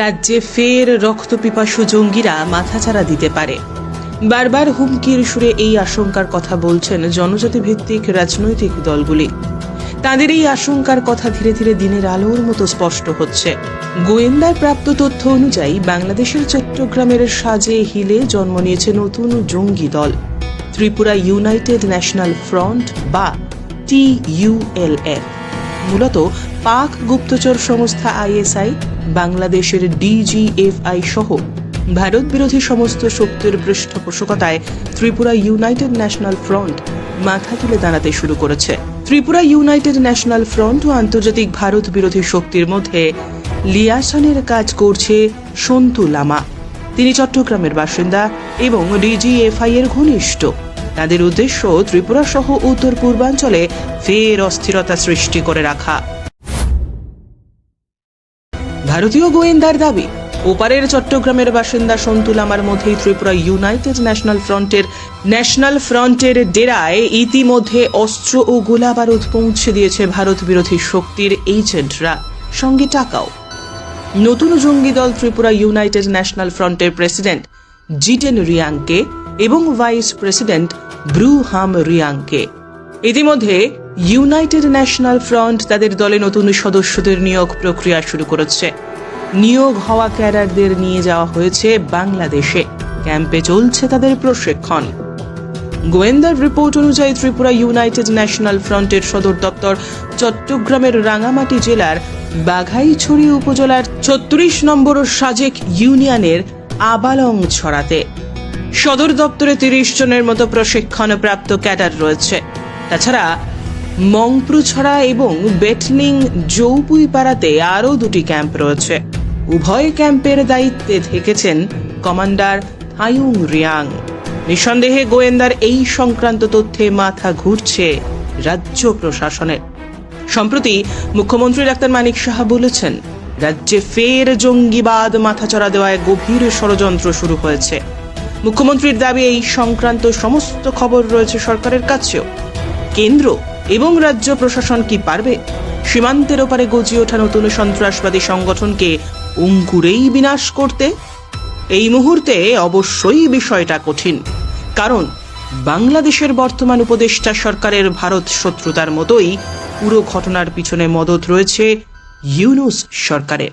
রাজ্যে ফের রক্তপিপাসু জঙ্গিরা মাথাচাড়া দিতে পারে। বারবার হুমকির সুরে এই আশঙ্কার কথা বলছেন জনজাতি ভিত্তিক রাজনৈতিক দলগুলি। তাদের এই আশঙ্কার কথা ধীরে ধীরে দিনের আলোর মতো স্পষ্ট হচ্ছে। গোয়েন্দার প্রাপ্ত তথ্য অনুযায়ী বাংলাদেশের চট্টগ্রামের সাজে হিলে জন্ম নিয়েছে নতুন জঙ্গি দল। ত্রিপুরা ইউনাইটেড ন্যাশনাল ফ্রন্ট বা টিইউএলএফ। মূলত পাক গুপ্তচর সংস্থা আইএসআই, বাংলাদেশের ডিজিএফআই সহ ভারত বিরোধী সমস্ত শক্তির পৃষ্ঠপোষকতায় ত্রিপুরা ইউনাইটেড ন্যাশনাল ফ্রন্ট মাথা তুলে দাঁড়াতে শুরু করেছে। ত্রিপুরা ইউনাইটেড ন্যাশনাল ফ্রন্ট ও আন্তর্জাতিক ভারত বিরোধী শক্তির মধ্যে লিয়াসানের কাজ করছে সন্তু লামা। তিনি চট্টগ্রামের বাসিন্দা এবং ডিজিএফআই এর ঘনিষ্ঠ। তাদের উদ্দেশ্য ত্রিপুরা সহ উত্তর পূর্বাঞ্চলে ফের অস্থিরতা সৃষ্টি করে রাখা। ভারতীয় গোয়েন্দার দাবি, ওপারের চট্টগ্রামের বাসিন্দা সন্তুলামার মধ্যেই ত্রিপুরা ইউনাইটেড ন্যাশনাল ফ্রন্টের ন্যাশনাল ফ্রন্টের ডেরায় ইতিমধ্যে অস্ত্র ও গোলা বারুদ পৌঁছে দিয়েছে ভারত বিরোধী শক্তির এজেন্টরা। সঙ্গে টাকাও। নতুন জঙ্গি দল ত্রিপুরা ইউনাইটেড ন্যাশনাল ফ্রন্টের প্রেসিডেন্ট জিটেন রিয়াংকে এবং ভাইস প্রেসিডেন্ট ব্রু হাম রিয়াংকে। ইতিমধ্যে ইউনাইটেড ন্যাশনাল ফ্রন্ট তাদের দলে নতুন সদস্যদের নিয়োগ প্রক্রিয়া শুরু করেছে। নিয়োগ হওয়া ক্যাডারদের নিয়ে যাওয়া হয়েছে বাংলাদেশে। ক্যাম্পে চলছে তাদের প্রশিক্ষণ। গোয়েন্দার রিপোর্ট অনুযায়ী ত্রিপুরা ইউনাইটেড ন্যাশনাল ফ্রন্টের সদর দপ্তর চট্টগ্রামের রাঙামাটি জেলার বাঘাইছড়ি উপজেলার ছত্রিশ নম্বর সাজেক ইউনিয়নের আবালং ছড়াতে। সদর দপ্তরে তিরিশ জনের মতো প্রশিক্ষণপ্রাপ্ত ক্যাডার রয়েছে। তাছাড়া, মংপ্রুছড়া এবং বেটলিং জৌপুইপাড়াতে আরও দুটি ক্যাম্প রয়েছে। উভয় ক্যাম্পের দায়িত্বে থেকেছেন কমান্ডার হায়ুং রিয়াং। নিঃসন্দেহে গোয়েন্দার এই সংক্রান্ত তথ্যে মাথা ঘুরছে রাজ্য প্রশাসনের। সম্প্রতি মুখ্যমন্ত্রী ডাক্তার মানিক সাহা বলেছেন, রাজ্যে ফের জঙ্গিবাদ, মাথাচড়া দেওয়ায় গভীর ষড়যন্ত্র শুরু হয়েছে। মুখ্যমন্ত্রীর দাবি এই সংক্রান্ত সমস্ত খবর রয়েছে সরকারের কাছেও। কেন্দ্র এবং রাজ্য প্রশাসন কি পারবে? সীমান্তের ওপারে গজিয়ে ওঠা নতুন সন্ত্রাসবাদী সংগঠনকে অঙ্কুরেই বিনাশ করতে? এই মুহূর্তে অবশ্যই বিষয়টা কঠিন, কারণ বাংলাদেশের বর্তমান উপদেষ্টা সরকারের ভারত শত্রুতার মতোই পুরো ঘটনার পিছনে মদত রয়েছে ইউনুস সরকারের।